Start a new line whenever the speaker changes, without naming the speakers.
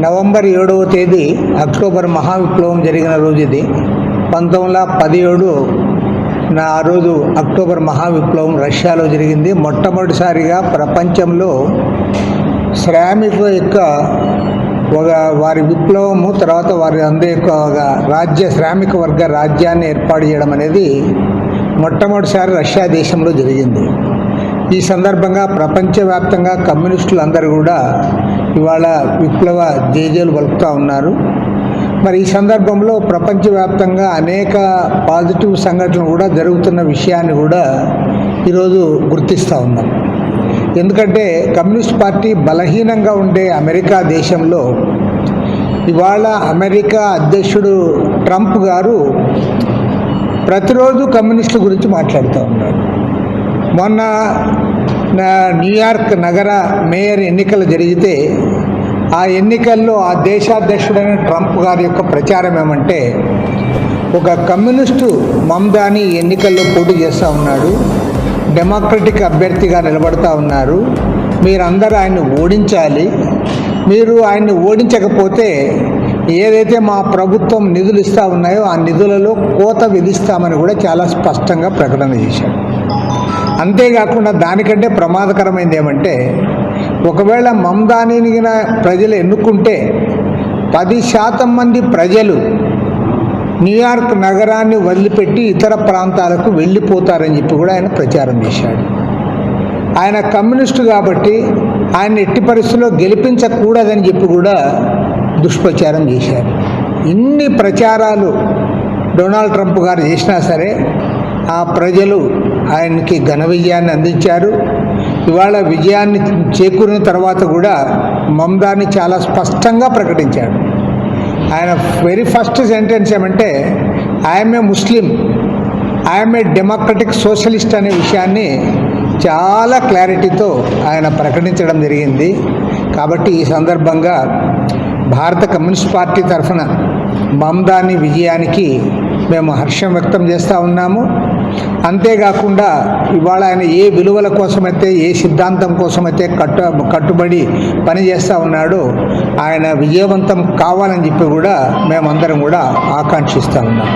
November ఏడవ తేదీ October మహావిప్లవం జరిగిన రోజు ఇది. పంతొమ్మిది వందల పదిహేడు నా ఆ రోజు అక్టోబర్ మహావిప్లవం రష్యాలో జరిగింది. మొట్టమొదటిసారిగా ప్రపంచంలో శ్రామికుల యొక్క ఒక వారి విప్లవము తర్వాత వారి అందరి యొక్క ఒక రాజ్య శ్రామిక వర్గ రాజ్యాన్ని ఏర్పాటు చేయడం అనేది మొట్టమొదటిసారి రష్యా దేశంలో జరిగింది. ఈ సందర్భంగా ప్రపంచవ్యాప్తంగా కమ్యూనిస్టులు అందరూ కూడా ఇవాళ విప్లవ జేజేలు పలుకుతూ ఉన్నారు. మరి ఈ సందర్భంలో ప్రపంచవ్యాప్తంగా అనేక పాజిటివ్ సంఘటనలు కూడా జరుగుతున్న విషయాన్ని కూడా ఈరోజు గుర్తిస్తూ ఉన్నాం. ఎందుకంటే కమ్యూనిస్ట్ పార్టీ బలహీనంగా ఉండే అమెరికా దేశంలో ఇవాళ అమెరికా అధ్యక్షుడు ట్రంప్ గారు ప్రతిరోజు కమ్యూనిస్టుల గురించి మాట్లాడుతూ ఉన్నారు. మొన్న న్యూయార్క్ నగర మేయర్ ఎన్నికలు జరిగితే ఆ ఎన్నికల్లో ఆ దేశాధ్యక్షుడైన ట్రంప్ గారి యొక్క ప్రచారం ఏమంటే ఒక కమ్యూనిస్టు మమ్దాని ఎన్నికల్లో పోటీ చేస్తూ ఉన్నాడు డెమోక్రటిక్ అభ్యర్థిగా నిలబడతా ఉన్నారు మీరందరూ ఆయన్ని ఓడించాలి మీరు ఆయన్ని ఓడించకపోతే ఏదైతే మా ప్రభుత్వం నిధులు ఇస్తూ ఉన్నాయో ఆ నిధులలో కోత విధిస్తామని కూడా చాలా స్పష్టంగా ప్రకటన చేశారు. అంతేకాకుండా దానికంటే ప్రమాదకరమైనది ఏమంటే ఒకవేళ మమ్దానిని ప్రజలు ఎన్నుకుంటే పది శాతం మంది ప్రజలు న్యూయార్క్ నగరాన్ని వదిలిపెట్టి ఇతర ప్రాంతాలకు వెళ్ళిపోతారని చెప్పి కూడా ఆయన ప్రచారం చేశాడు. ఆయన కమ్యూనిస్టు కాబట్టి ఆయన ఎట్టి పరిస్థితుల్లో గెలిపించకూడదని చెప్పి కూడా దుష్ప్రచారం చేశారు. ఇన్ని ప్రచారాలు డొనాల్డ్ ట్రంప్ గారు చేసినా సరే ఆ ప్రజలు ఆయనకి ఘన విజయాన్ని అందించారు. ఇవాళ విజయాన్ని చేకూరిన తర్వాత కూడా మమదాన్ని చాలా స్పష్టంగా ప్రకటించాడు. ఆయన వెరీ ఫస్ట్ సెంటెన్స్ ఏమంటే I'm a Muslim I'm a democratic socialist అనే విషయాన్ని చాలా క్లారిటీతో ఆయన ప్రకటించడం జరిగింది. కాబట్టి ఈ సందర్భంగా భారత కమ్యూనిస్ట్ పార్టీ తరఫున మమదాని విజయానికి మేము హర్షం వ్యక్తం చేస్తూ ఉన్నాము. అంతేకాకుండా ఇవాళ ఆయన ఏ విలువల కోసమైతే ఏ సిద్ధాంతం కోసమైతే కట్టు కట్టుబడి పనిచేస్తూ ఉన్నాడో ఆయన విజయవంతం కావాలని చెప్పి కూడా మేమందరం కూడా ఆకాంక్షిస్తూ ఉన్నాం.